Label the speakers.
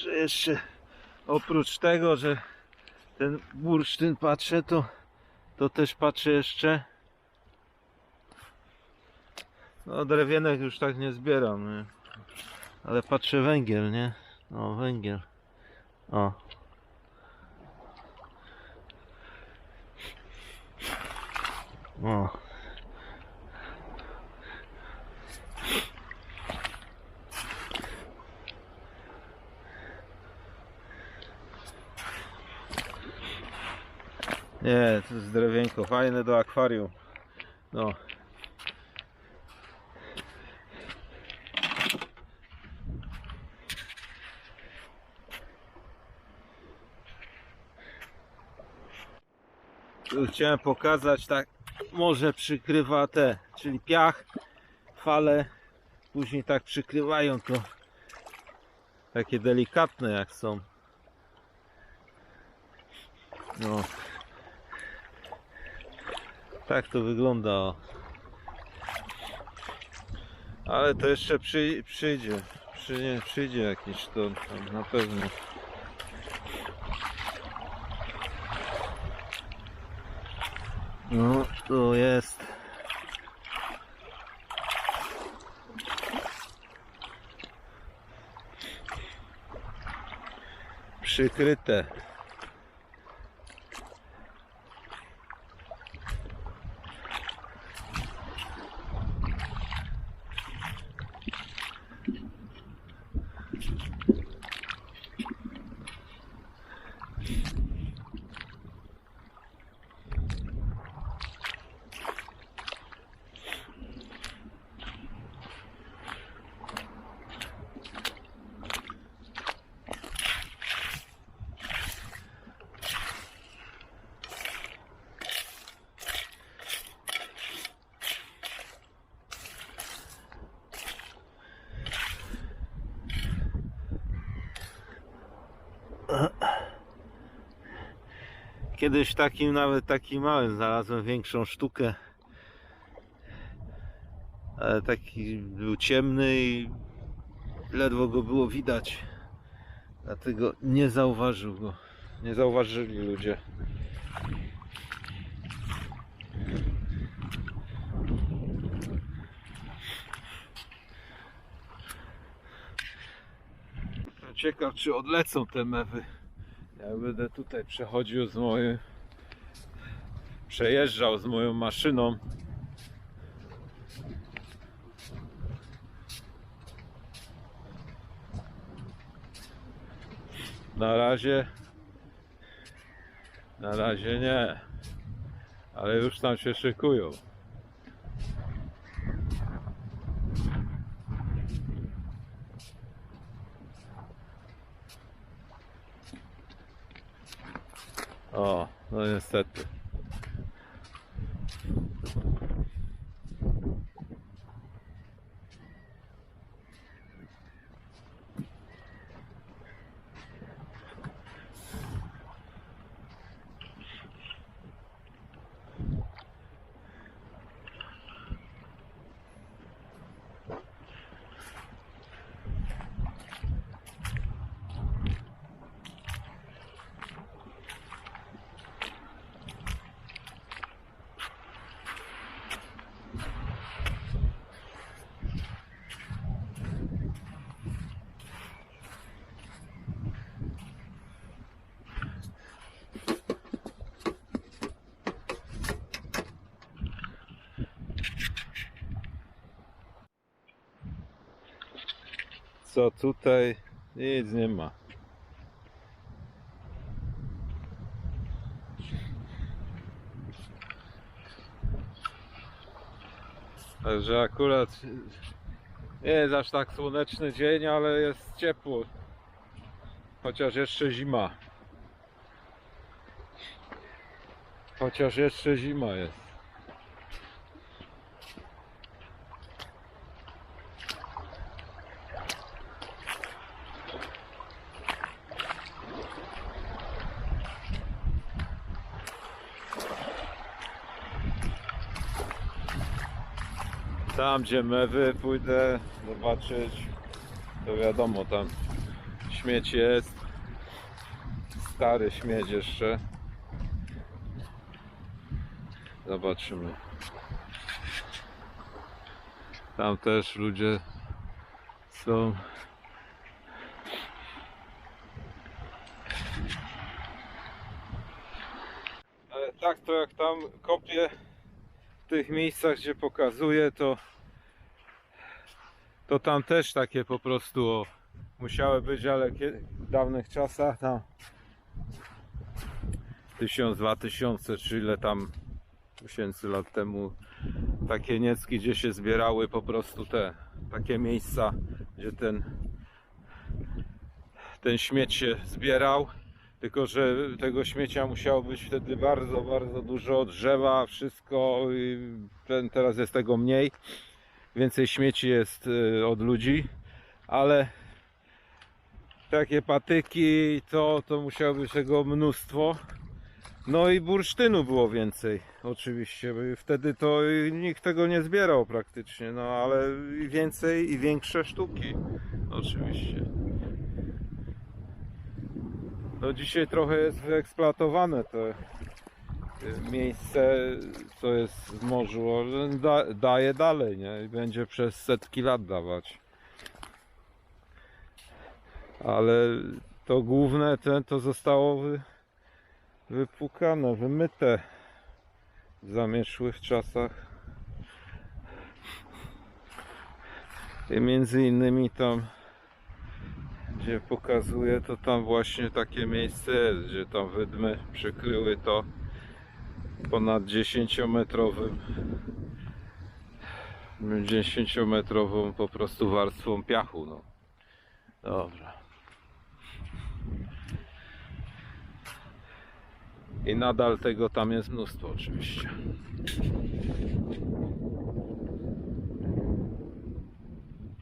Speaker 1: że jeszcze oprócz tego, że ten bursztyn patrzę, to, to też patrzę jeszcze. No drewienek już tak nie zbieram, nie? ale patrzę węgiel, nie? O, węgiel. O. O. Nie, to jest drewienko, fajne do akwarium. No. Tu chciałem pokazać, tak może przykrywa te, czyli piach, fale, później tak przykrywają to takie delikatne jak są. No. Tak to wygląda. Ale to jeszcze przy, przyjdzie. Przy, przyjdzie jakiś to na pewno. No, to jest. Przykryte. Kiedyś takim, nawet takim małym znalazłem większą sztukę. Ale taki był ciemny i ledwo go było widać. Dlatego nie zauważył go. Nie zauważyli ludzie. Ciekaw czy odlecą te mewy. Ja będę tutaj przechodził z moim. Przejeżdżał z moją maszyną. Na razie. Na razie nie. Ale już tam się szykują. O, no niestety. Co tutaj? Nic nie ma. Także akurat nie jest aż tak słoneczny dzień, ale jest ciepło. Chociaż jeszcze zima. Chociaż jeszcze zima jest. Tam gdzie mewy pójdę zobaczyć. To wiadomo, tam śmieć jest. Stary śmieć jeszcze. Zobaczymy. Tam też ludzie są. Ale tak to jak tam kopię tych miejscach, gdzie pokazuję, to to tam też takie po prostu o, musiały być, ale w dawnych czasach tam 1000, 2000 czy ile tam tysięcy lat temu takie niecki, gdzie się zbierały po prostu te takie miejsca, gdzie ten ten śmieć się zbierał tylko, że tego śmiecia musiało być wtedy bardzo, bardzo dużo, drzewa, wszystko, ten, teraz jest tego mniej, więcej śmieci jest y, od ludzi, ale takie patyki, to, to musiało być tego mnóstwo. No i bursztynu było więcej, oczywiście. Wtedy to nikt tego nie zbierał praktycznie, no ale więcej i większe sztuki, oczywiście. No dzisiaj trochę jest wyeksploatowane to miejsce, co jest w morzu, ale da, daje dalej, nie? I będzie przez setki lat dawać. Ale to główne ten to zostało wy, wypłukane, wymyte w zamieszłych czasach. I między innymi tam gdzie pokazuję, to tam właśnie takie miejsce jest, gdzie tam wydmy przykryły to ponad 10-metrowym 10-metrową po prostu warstwą piachu, no. Dobra. I nadal tego tam jest mnóstwo oczywiście.